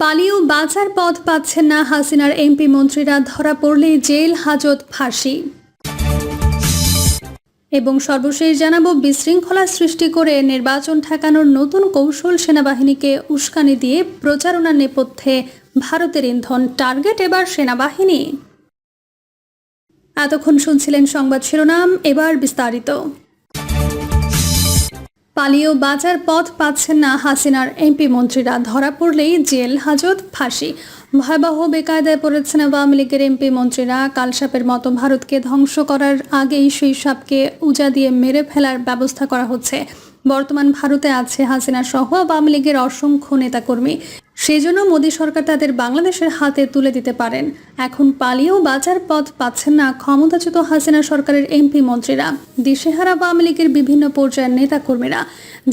পালিয়েও বাঁচার পথ পাচ্ছেন না হাসিনার এমপি মন্ত্রীরা। ধরা পড়লেই জেল, হাজত, ফাঁসি। এবং সর্বশেষ জানাব, বিশৃঙ্খলা সৃষ্টি করে নির্বাচন ঠেকানোর নতুন কৌশল সেনাবাহিনীকে উস্কানি দিয়ে প্রচারণার নেপথ্যে ভারতের ইন্ধন টার্গেট এবার সেনাবাহিনী। এতক্ষণ শুনছিলেন সংবাদ শিরোনাম, এবার বিস্তারিত। পালিয়েও বাঁচার পথ পাচ্ছেন না হাসিনার এমপি মন্ত্রীরা। ধরা পড়লেই জেল, হাজত, ফাঁসি। ভয়াবহ বেকায়দায় পড়েছেন আওয়ামী লীগের এমপি মন্ত্রীরা। কালসাপের মতো ভারতকে ধ্বংস করার আগেই সেই সাপকে উজা দিয়ে মেরে ফেলার ব্যবস্থা করা হচ্ছে। বর্তমান ভারতে আছে হাসিনা সহ আওয়ামী লীগের অসংখ্য নেতাকর্মী। সেজন্য মোদী সরকার তাদের বাংলাদেশের হাতে তুলে দিতে পারেন। এখন পালিয়েও বাঁচার পথ পাচ্ছেন না ক্ষমতাচ্যুত হাসিনা সরকারের এমপি মন্ত্রীরা। দিশেহারা আওয়ামী লীগের বিভিন্ন পর্যায়ের নেতাকর্মীরা।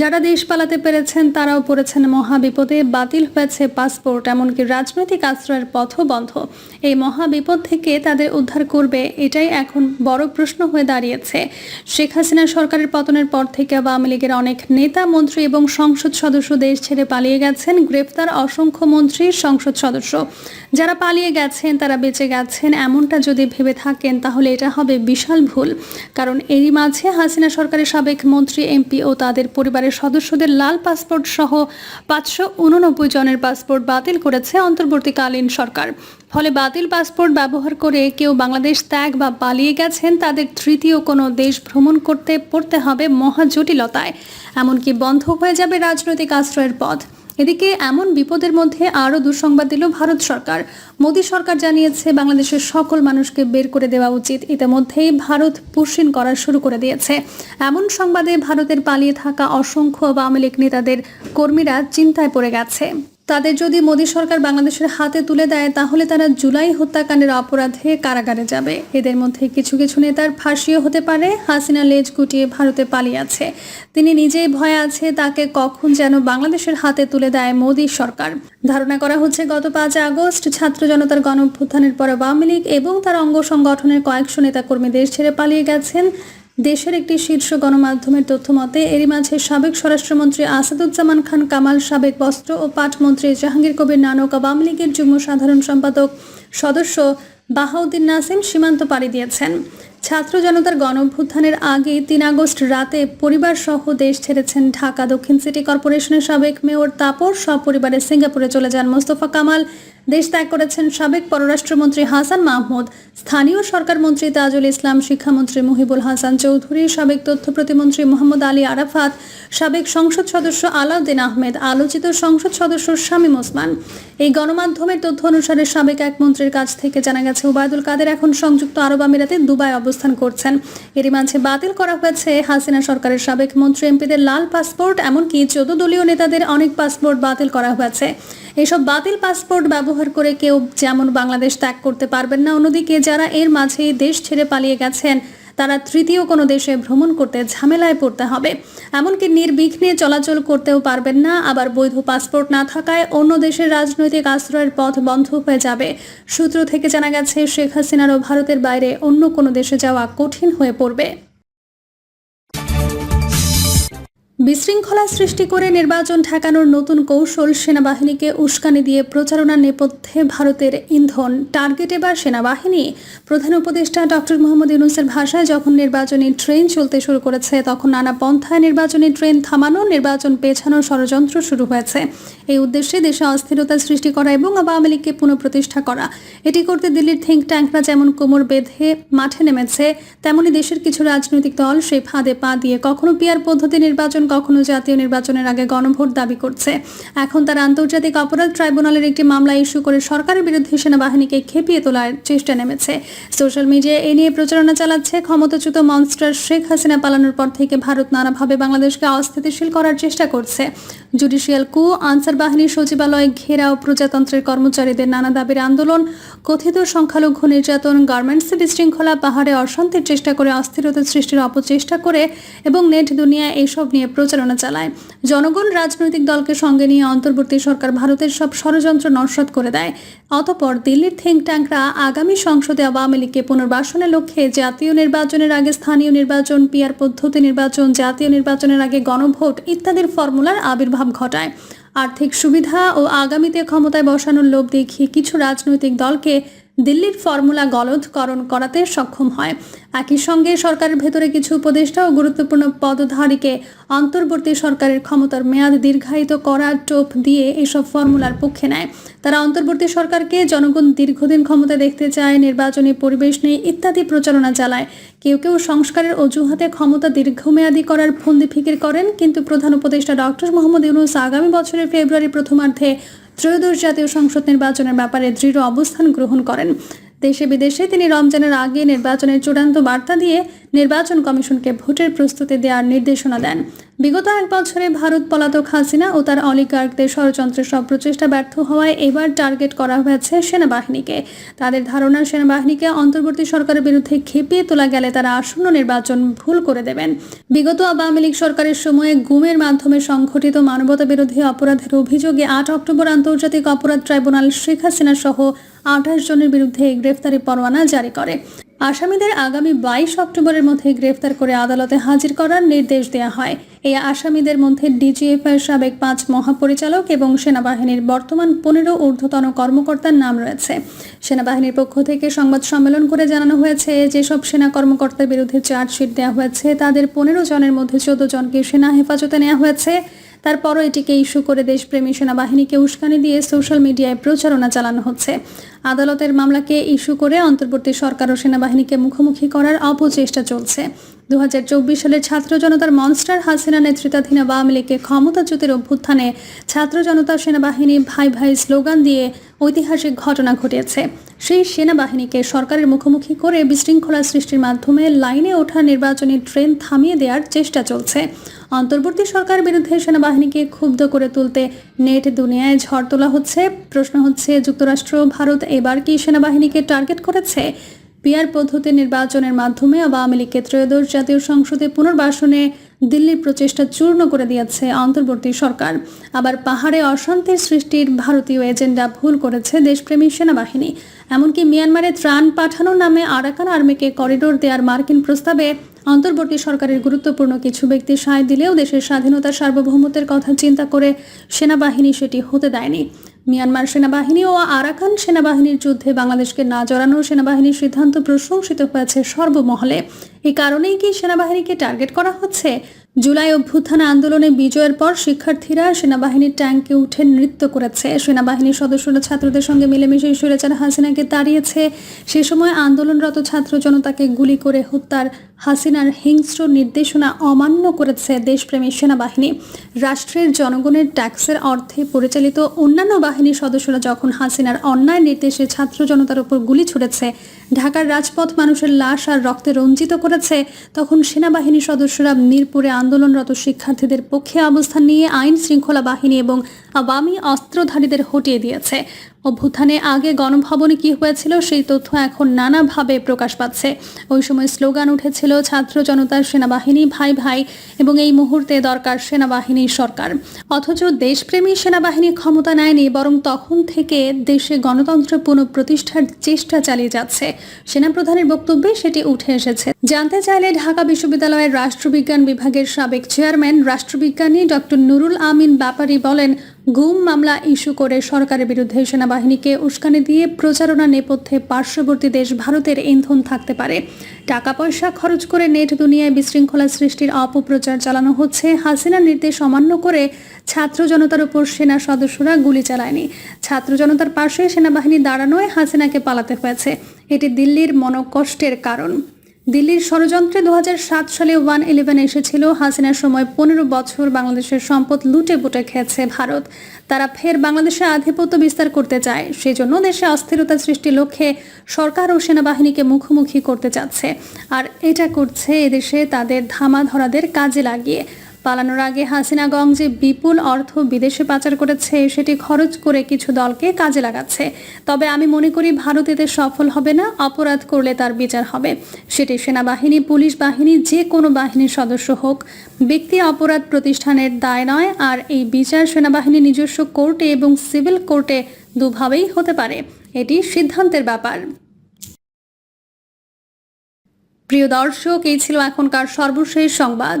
যারা দেশ পালাতে পেরেছেন, তারাও পড়েছেন মহাবিপদে। বাতিল হয়েছে পাসপোর্ট, এমনকি রাজনৈতিক আশ্রয়ের পথও বন্ধ। এই মহাবিপদ থেকে তাদের উদ্ধার করবে এটাই এখন বড় প্রশ্ন হয়ে দাঁড়িয়েছে। শেখ হাসিনা সরকারের পতনের পর থেকে আওয়ামী লীগের অনেক নেতা, মন্ত্রী এবং সংসদ সদস্য দেশ ছেড়ে পালিয়ে গেছেন। গ্রেফতার অসংখ্য মন্ত্রী সংসদ সদস্য। যারা পালিয়ে গেছেন, তারা বেঁচে গেছেন, এমনটা যদি ভেবে থাকেন, তাহলে এটা হবে বিশাল ভুল। কারণ এরই মাঝে হাসিনা সরকারের সাবেক মন্ত্রী এমপি ও তাদের পরিবারের সদস্যদের লাল পাসপোর্ট সহ পাঁচশো উননব্বই জনের পাসপোর্ট বাতিল করেছে অন্তর্বর্তীকালীন সরকার। ফলে বাতিল পাসপোর্ট ব্যবহার করে কেউ বাংলাদেশ ত্যাগ বা পালিয়ে গেছেন, তাদের তৃতীয় কোনো দেশ ভ্রমণ করতে, পড়তে হবে মহা জটিলতায় এমনকি বন্ধ হয়ে যাবে রাজনৈতিক আশ্রয়ের পথ। এদিকে এমন বিপদের মধ্যে আরও দুঃসংবাদ দিল ভারত সরকার। মোদী সরকার জানিয়েছে, বাংলাদেশের সকল মানুষকে বের করে দেওয়া উচিত। ইতিমধ্যেই ভারত পুষিন করা শুরু করে দিয়েছে। এমন সংবাদে ভারতের পালিয়ে থাকা অসংখ্য আওয়ামী লীগ নেতাদের কর্মীরা চিন্তায় পড়ে গেছে। তাদের যদি মোদী সরকার বাংলাদেশের হাতে তুলে দেয়, তাহলে তারা জুলাই হত্যাকাণ্ডের অপরাধে কারাগারে যাবে। এদের মধ্যে কিছু কিছু নেতার ফাঁসিও হতে পারে। হাসিনা লেজ গুটিয়ে ভারতে পালিয়ে আছে। তিনি নিজেই ভয়ে আছে, তাকে কখন যেন বাংলাদেশের হাতে তুলে দেয় মোদী সরকার। ধারণা করা হচ্ছে, গত পাঁচ আগস্ট ছাত্র জনতার গণ পর আওয়ামী লীগ এবং তার অঙ্গ সংগঠনের কয়েকশো নেতাকর্মী দেশ ছেড়ে পালিয়ে গেছেন। দেশের একটি শীর্ষ গণমাধ্যমের তথ্য মতে, এরই মাঝে সাবেক স্বরাষ্ট্রমন্ত্রী আসাদুজ্জামান খান কামাল, সাবেক বস্ত্র ও পাট মন্ত্রী জাহাঙ্গীর কবির নানক আওয়ামী লীগের যুগ্ম সাধারণ সম্পাদক সদস্য বাহাউদ্দিন নাসিম সীমান্ত পাড়ি দিয়েছেন। ছাত্র জনতার গণঅভ্যুত্থানের আগে তিন আগস্ট রাতে পরিবার সহ দেশ ছেড়েছেন ঢাকা দক্ষিণ সিটি কর্পোরেশনের সাবেক মেয়র তাপর, সপরিবারে সিঙ্গাপুরে চলে যান মোস্তফা কামাল। দেশ ত্যাগ করেছেন সাবেক পররাষ্ট্রমন্ত্রী হাসান মাহমুদ, স্থানীয় সরকার মন্ত্রী তাজুল ইসলাম, শিক্ষামন্ত্রী মুহিবুল হাসান চৌধুরী, সাবেক তথ্য প্রতিমন্ত্রী মোহাম্মদ আলী আরাফাত, সাবেক সংসদ সদস্য আলাউদ্দিন আহমেদ, আলোচিত সংসদ সদস্য শামীম ওসমান। এই গণমাধ্যমের তথ্য অনুসারে সাবেক এক মন্ত্রীর কাছ থেকে জানা গেছে ওবায়দুল কাদের এখন সংযুক্ত আরব আমিরাতে দুবাই অবস্থান করছেন। এরই মাঝে বাতিল করা হয়েছে হাসিনা সরকারের সাবেক মন্ত্রী এমপিদের লাল পাসপোর্ট, এমনকি চোদ্দ দলীয় নেতাদের অনেক পাসপোর্ট বাতিল করা হয়েছে। এসব বাতিল পাসপোর্ট ব্যবহার করে কেউ যেমন বাংলাদেশ ত্যাগ করতে পারবেন না, অন্যদিকে যারা এর মাঝে দেশ ছেড়ে পালিয়ে গেছেন তারা তৃতীয় কোনো দেশে ভ্রমণ করতে ঝামেলায় পড়তে হবে। এমনকি নির্বিঘ্নে চলাচল করতেও পারবেন না। আবার বৈধ পাসপোর্ট না থাকায় অন্য দেশের রাজনৈতিক আশ্রয়ের পথ বন্ধ হয়ে যাবে। সূত্র থেকে জানা গেছে, শেখ হাসিনারও ভারতের বাইরে অন্য কোনো দেশে যাওয়া কঠিন হয়ে পড়বে। বিশৃঙ্খলা সৃষ্টি করে নির্বাচন ঠেকানোর নতুন কৌশল সেনাবাহিনীকে উস্কানি দিয়ে প্রচারণার নেপথ্যে ভারতের ইন্ধন। টার্গেট এবার সেনাবাহিনী। প্রধান উপদেষ্টা ডক্টর মোহাম্মদ ইউনুসের ভাষায় যখন নির্বাচনী ট্রেন চলতে শুরু করেছে, তখন নানা পন্থায় নির্বাচনী ট্রেন থামানো নির্বাচন পেছানোর ষড়যন্ত্র শুরু হয়েছে। এই উদ্দেশ্যে দেশে অস্থিরতা সৃষ্টি করা এবং আওয়ামী লীগকে পুনঃপ্রতিষ্ঠা করা। এটি করতে দিল্লির থিঙ্ক ট্যাঙ্করা যেমন কোমর বেঁধে মাঠে নেমেছে, তেমনি দেশের কিছু রাজনৈতিক দল সেই ফাঁদে পা দিয়ে কখনো পিয়ার পদ্ধতি নির্বাচন কখনো জাতীয় নির্বাচনের আগে গণভোট দাবি করছে। এখন তারা আন্তর্জাতিক অপরাধ ট্রাইব্যুনালের একটি মামলা ইস্যু করে সরকারের বিরুদ্ধে সেনাবাহিনীকে খেপিয়ে তোলার চেষ্টা নেমেছে। সোশ্যাল মিডিয়ায় এ নিয়ে প্রচারণা চালাচ্ছে ক্ষমতাচ্যুত মনস্টার শেখ হাসিনা পালানোর পর থেকে ভারত নানাভাবে বাংলাদেশকে অস্থিতিশীল করার চেষ্টা করছে। জুডিশিয়াল কু আনসার বাহিনীর সচিবালয় ঘেরাও প্রজাতন্ত্রের কর্মচারীদের নানা দাবির আন্দোলন, কথিত সংখ্যালঘু নির্যাতন গার্মেন্টসে বিশৃঙ্খলা, পাহাড়ে অশান্তির চেষ্টা করে অস্থিরতা সৃষ্টির অপচেষ্টা করে এবং নেট দুনিয়া এইসব নিয়ে প্রচারণা চালায়। জনগণ রাজনৈতিক দলকে সঙ্গে নিয়ে অন্তর্বর্তী সরকার ভারতের সব ষড়যন্ত্র নস্বাত করে দেয়। অতপর দিল্লির থিঙ্ক ট্যাঙ্করা আগামী সংসদে আওয়ামী লীগকে পুনর্বাসনের লক্ষ্যে জাতীয় নির্বাচনের আগে স্থানীয় নির্বাচন পিয়ার পদ্ধতি নির্বাচন, জাতীয় নির্বাচনের আগে গণভোট ইত্যাদির ফর্মুলার আবির্ভাব ঘটায়। আর্থিক সুবিধা ও আগামীতে ক্ষমতায় বসানোর লোভ দেখিয়ে কিছু রাজনৈতিক দলকে দিল্লির ফর্মুলা গলদকরণ করাতে সক্ষম হয়। একই সঙ্গে সরকারের ভেতরে কিছু উপদেষ্টা ও গুরুত্বপূর্ণ পদধারীকে অন্তর্বর্তী সরকারের ক্ষমতার মেয়াদ দীর্ঘায়িত করার টোপ দিয়ে এসব ফর্মুলার পক্ষে নেয়। তারা অন্তর্বর্তী সরকারকে জনগণ দীর্ঘদিন ক্ষমতা দেখতে চায়, নির্বাচনী পরিবেশ নেই ইত্যাদি প্রচারণা চালায়। কেউ কেউ সংস্কারের অজুহাতে ক্ষমতা দীর্ঘমেয়াদী করার ফন্দি ফিকির করেন, কিন্তু প্রধান উপদেষ্টা ডক্টর মোহাম্মদ ইউনুস আগামী বছরের ফেব্রুয়ারি প্রথমার্ধে ত্রয়োদশ জাতীয় সংসদ নির্বাচনের ব্যাপারে দৃঢ় অবস্থান গ্রহণ করেন। দেশে বিদেশে তিনি রমজানের আগে নির্বাচনের চূড়ান্ত বার্তা দিয়ে নির্বাচন কমিশনকে ভোটের প্রস্তুতি দেওয়ার নির্দেশনা দেন। বিগত এক বছরে ভারত পলাতক হাসিনা ও তার অলিগার্কদের ষড়যন্ত্রের সব প্রচেষ্টা ব্যর্থ হওয়ায় এবার টার্গেট করা হয়েছে সেনাবাহিনীকে। তাদের ধারণা, সেনাবাহিনীকে অন্তর্বর্তী সরকারের বিরুদ্ধে খেপিয়ে তোলা গেলে তারা আসন্ন নির্বাচন ভুল করে দেবেন। বিগত আওয়ামী লীগ সরকারের সময়ে গুমের মাধ্যমে সংঘটিত মানবতা বিরোধী অপরাধের অভিযোগে আট অক্টোবর আন্তর্জাতিক অপরাধ ট্রাইব্যুনাল শেখ হাসিনা সহ আঠাশ জনের বিরুদ্ধে গ্রেফতারি পরোয়ানা জারি করে। আসামিদের আগামী বাইশ অক্টোবরের মধ্যে গ্রেফতার করে আদালতে হাজির করার নির্দেশ দেওয়া হয়। এই আসামিদের মধ্যে ডিজিএফ এর সাবেক পাঁচ মহাপরিচালক এবং সেনাবাহিনীর বর্তমান পনেরো ঊর্ধ্বতন কর্মকর্তার নাম রয়েছে। সেনাবাহিনীর পক্ষ থেকে সংবাদ সম্মেলন করে জানানো হয়েছে, যেসব সেনা কর্মকর্তার বিরুদ্ধে চার্জশিট দেওয়া হয়েছে, তাদের পনেরো জনের মধ্যে চোদ্দ জনকে সেনা হেফাজতে নেওয়া হয়েছে। তারপরও এটিকে ইস্যু করে দেশপ্রেমী সেনাবাহিনীকে উস্কানি দিয়ে সোশ্যাল মিডিয়ায় প্রচারণা চালানো হচ্ছে। আদালতের মামলাকে ইস্যু করে অন্তর্বর্তী সরকার ও সেনাবাহিনীকে মুখোমুখি করার অপচেষ্টা চলছে। দুহাজার চব্বিশ সালে ছাত্র জনতার মনস্টার হাসিনা নেতৃত্বাধীন আওয়ামী লীগকে ক্ষমতাচ্যুতির অভ্যুত্থানে ছাত্র জনতা সেনাবাহিনী ভাই ভাই স্লোগান দিয়ে ঐতিহাসিক ঘটনা ঘটিয়েছে। সেই সেনাবাহিনীকে সরকারের মুখোমুখি করে বিশৃঙ্খলা সৃষ্টির মাধ্যমে লাইনে ওঠা নির্বাচনী ট্রেন থামিয়ে দেওয়ার চেষ্টা চলছে। অন্তর্বর্তী সরকার বিরুদ্ধে সেনাবাহিনীকে ক্ষুব্ধ করে তুলতে নেট দুনিয়ায় ঝড় তোলা হচ্ছে। প্রশ্ন হচ্ছে, যুক্তরাষ্ট্র, ভারত এবার কি সেনাবাহিনীকে টার্গেট করেছে? পিয়ার পদ্ধতি নির্বাচনের মাধ্যমে আওয়ামী লীগকে ত্রয়োদশ জাতীয় সংসদে পুনর্বাসনে দিল্লির প্রচেষ্টা চূর্ণ করে দিয়েছে অন্তর্বর্তী সরকার। আবার পাহাড়ে অশান্তির সৃষ্টির ভারতীয় এজেন্ডা ভুল করেছে দেশপ্রেমী সেনাবাহিনী। এমনকি মিয়ানমারে ত্রাণ পাঠানোর নামে আরাকান আর্মিকে করিডোর দেওয়ার মার্কিন প্রস্তাবে অন্তর্বর্তী সরকারের গুরুত্বপূর্ণ কিছু ব্যক্তি সায় দিলেও দেশের স্বাধীনতা সার্বভৌমত্বের কথা চিন্তা করে সেনাবাহিনী সেটি হতে দেয়নি। মিয়ানমার সেনাবাহিনী ও আরাকান সেনাবাহিনীর যুদ্ধে বাংলাদেশকে না জড়ানোর সেনাবাহিনীর সিদ্ধান্ত প্রশংসিত হয়েছে সর্বমহলে। এই কারণেই কি সেনাবাহিনীকে টার্গেট করা হচ্ছে? জুলাই অভ্যুত্থান আন্দোলনে বিজয়ের পর শিক্ষার্থীরা সেনাবাহিনীর ট্যাঙ্কে উঠে নৃত্য করেছে। সেনাবাহিনীর সদস্যরা ছাত্রদের সঙ্গে মিলেমিশে স্বৈরাচার হাসিনাকে তাড়িয়েছে। সে সময় আন্দোলনরত ছাত্র জনতাকে গুলি করে হত্যার হাসিনার হিংস্র নির্দেশনা অমান্য করেছে দেশপ্রেমী সেনাবাহিনী। রাষ্ট্রের জনগণের ট্যাক্সের অর্থে পরিচালিত অন্যান্য বাহিনীর সদস্যরা যখন হাসিনার অন্যায় নির্দেশে ছাত্র জনতার উপর গুলি ছুড়েছে, ঢাকার রাজপথ মানুষের লাশ আর রক্তে রঞ্জিত করেছে, তখন সেনাবাহিনীর সদস্যরা মিরপুরে আন্দোলনরত শিক্ষার্থীদের পক্ষে অবস্থান নিয়ে আইন শৃঙ্খলা বাহিনী এবং আওয়ামী অস্ত্রধারীদের হটিয়ে দিয়েছে। অভ্যুত্থানে আগে গণভবনে কি হয়েছিল সেই তথ্য এখন নানাভাবে প্রকাশ পাচ্ছে। ওই সময় স্লোগান উঠেছিল, ছাত্র জনতার সেনাবাহিনী ভাই ভাই এবং এই মুহূর্তে দরকার সেনাবাহিনীর সরকার। অথচ দেশপ্রেমী সেনাবাহিনী ক্ষমতা নেয়নি, বরং তখন থেকে দেশে গণতন্ত্র পুনঃপ্রতিষ্ঠার চেষ্টা চালিয়ে যাচ্ছে। সেনাপ্রধানের বক্তব্যে সেটি উঠে এসেছে। জানতে চাইলে ঢাকা বিশ্ববিদ্যালয়ের রাষ্ট্রবিজ্ঞান বিভাগের সাবেক চেয়ারম্যান, রাষ্ট্রবিজ্ঞানী ডক্টর নুরুল আমিন ব্যাপারী বলেন গুম মামলা ইস্যু করে সরকারের বিরুদ্ধে সেনাবাহিনীকে উস্কানি দিয়ে প্রচারণা নেপথ্যে পার্শ্ববর্তী দেশ ভারতের ইন্ধন থাকতে পারে। টাকা পয়সা খরচ করে নেট দুনিয়ায় বিশৃঙ্খলা সৃষ্টির অপপ্রচার চালানো হচ্ছে। হাসিনার নির্দেশ অমান্য করে ছাত্র জনতার উপর সেনা সদস্যরা গুলি চালায়নি। ছাত্র জনতার পাশে সেনাবাহিনী দাঁড়ানোয় হাসিনাকে পালাতে হয়েছে। এটি দিল্লির মনোকষ্টের কারণ। দিল্লির ষড়যন্ত্রে দুহাজার সাত সালে ওয়ান ইলেভেন এসেছিল। হাসিনার সময় পনেরো বছর বাংলাদেশের সম্পদ লুটে বুটে খেয়েছে ভারত। তারা ফের বাংলাদেশে আধিপত্য বিস্তার করতে চায়। সেজন্য দেশে অস্থিরতা সৃষ্টির লক্ষ্যে সরকার ও সেনাবাহিনীকে মুখোমুখি করতে চাচ্ছে। আর এটা করছে এদেশে তাদের ধামাধরাদের কাজে লাগিয়ে। পালানোর আগে হাসিনাগঞ্জ যে বিপুল অর্থ বিদেশে পাচার করেছে, সেটি খরচ করে কিছু দলকে কাজে লাগাচ্ছে। তবে আমি মনে করি ভারত এতে সফল হবে না, অপরাধ করলে তার বিচার হবে। সেটি সেনাবাহিনী, পুলিশ বাহিনী, যে কোনো বাহিনীর সদস্য হোক। ব্যক্তি অপরাধ প্রতিষ্ঠানের দায় নয়, আর এই বিচার সেনাবাহিনী নিজস্ব কোর্টে এবং সিভিল কোর্টে দুভাবেই হতে পারে। এটি সিদ্ধান্তের ব্যাপার। প্রিয় দর্শক, এই ছিল এখনকার সর্বশেষ সংবাদ।